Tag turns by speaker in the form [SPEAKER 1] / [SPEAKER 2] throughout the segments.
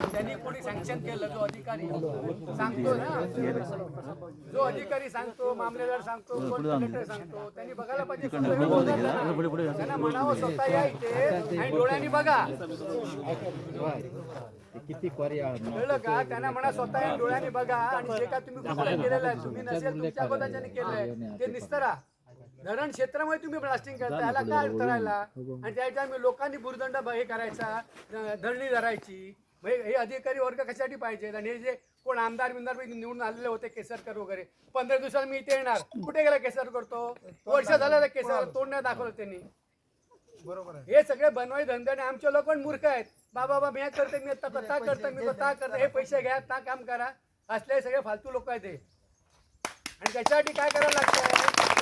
[SPEAKER 1] त्यांनी कोणी सँक्शन केलं जो अधिकारी सांगतो ना जो अधिकारी सांगतो मामलेदार सांगतो कलेक्टर सांगतो त्यांनी बघायला पाहिजे. त्यांना म्हणावं स्वतः या इथे आणि डोळ्यांनी बघा.
[SPEAKER 2] किती
[SPEAKER 1] कळलं का? त्यांना म्हणा स्वतः डोळ्यांनी बघा आणि जे काय तुम्ही केलेलं आहे तुम्ही नसेल तुमच्या अगोदरच्याने केलंय ते निस्तरा धरण क्षेत्रामध्ये तुम्ही ब्लास्टिंग करता याला काय राहिला आणि त्याच्या लोकांनी भूर्दंड हे करायचा धरणी धरायची. म्हणजे हे अधिकारी वर्ग कशासाठी पाहिजेत आणि हे जे कोण आमदार बिमदार निवडून आलेले होते केसरकर वगैरे. पंधरा दिवसात मी इथे येणार. कुठे गेला केसर करतो वर्ष झालं केसर तोंड नाही दाखवलं त्यांनी.
[SPEAKER 3] बरोबर
[SPEAKER 1] हे सगळे बनवाई धंदे आणि आमचे लोक पण मूर्ख आहेत. बाबा बाबा मी करते मी आता ता करते मी ता करते. हे पैसे घ्या ता काम करा. असले सगळे फालतू लोक आहेत हे. आणि त्याच्यासाठी काय करायला लागतंय?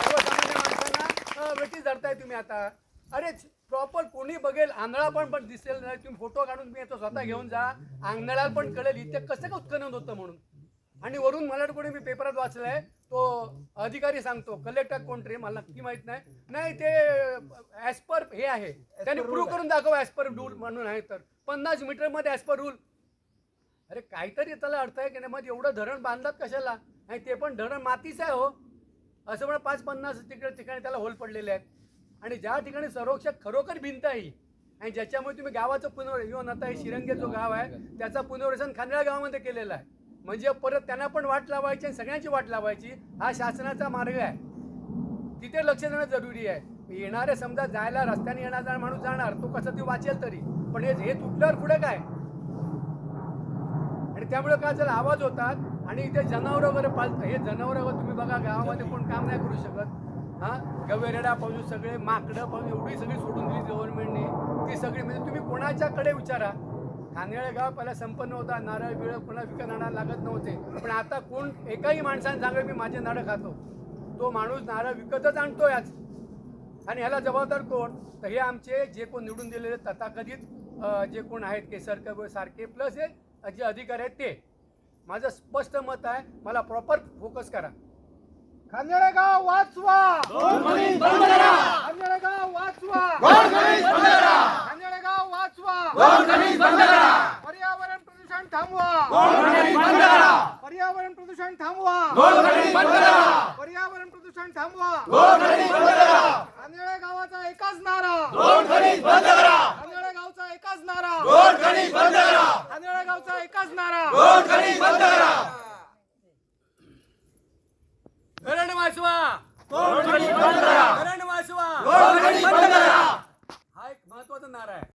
[SPEAKER 1] सर्वसामान्य माणसांना वेटीस धरताय तुम्ही आता. अरे प्रॉपर कोणी बघेल आंधळा पण पण दिसेल नाही तुम्ही फोटो काढून मी येतो स्वतः घेऊन जा. आंधळा पण कळेल इथे कसं का उत्खनन होतं म्हणून. आणि वरून मला कोणी मी पेपरात वाचलंय तो अधिकारी सांगतो कलेक्टर कोण रे? मला नक्की माहीत नाही. नाही ते ऍज पर हे आहे. त्यांनी प्रूव्ह करून दाखव ऍज पर रूल म्हणून आहे तर. पन्नास मीटरमध्ये ऍज पर रूल अरे काहीतरी त्याला अर्थ आहे की नाही? मग एवढं धरण बांधतात कशाला? आणि ते पण धरण मातीचं आहे हो. असं म्हणा पाच पन्नास तिकडे ठिकाणी त्याला होल पडलेले आहेत. आणि ज्या ठिकाणी संरक्षक खरोखर भिंत आहे आणि ज्याच्यामुळे तुम्ही गावाचं पुनर्वसन आता हे शिरंगे जो गाव आहे त्याचा पुनर्वसन खांदळा गावामध्ये केलेलं आहे. म्हणजे परत त्यांना पण वाट लावायची आणि सगळ्यांची वाट लावायची हा शासनाचा मार्ग आहे. तिथे लक्ष देणं जरुरी आहे. येणारे समजा जायला रस्त्याने येणारा माणूस जाणार तो कसं ते वाचेल तरी. पण हे तुटल्यावर पुढे काय? आणि त्यामुळे काय झालं आवाज होतात आणि इथे जनावरं वगैरे पाळतात हे जनावरं तुम्ही बघा गावामध्ये कोण काम नाही करू शकत. हा? गवेरेडा पाहून सगळे माकडं पाहून एवढी सगळी सोडून दिली गव्हर्नमेंटने ती सगळी म्हणजे तुम्ही कोणाच्याकडे विचारा. खांदेळे गाव पहिला संपन्न होता नारळ बिळ कोणा विकत आणायला लागत नव्हते. पण आता कोण एकाही माणसाने सांगेल मी माझे नारळ खातो. तो माणूस नारळ विकतच आणतो याच आणि ह्याला जबाबदार कोण? तर हे आमचे जे कोण निवडून दिलेले तथाकथित जे कोण आहेत केसरकर सारखे प्लस हे जे अधिकारी आहेत ते. माझं स्पष्ट मत आहे मला प्रॉपर फोकस करा.
[SPEAKER 3] वाचवा. वाचवा. वाचवा. पर्यावरण प्रदूषण थांबवा. पर्यावरण प्रदूषण थांबवा. पर्यावरण प्रदूषण थांबवा. खांदेळे गावाचा एकच नारा. खांदेळे गावचा एकच नारा. खांदेळे गावचा एकच नारा
[SPEAKER 1] धरण वाचवा धरण वाचवा हा एक महत्त्वाचा नारा आहे.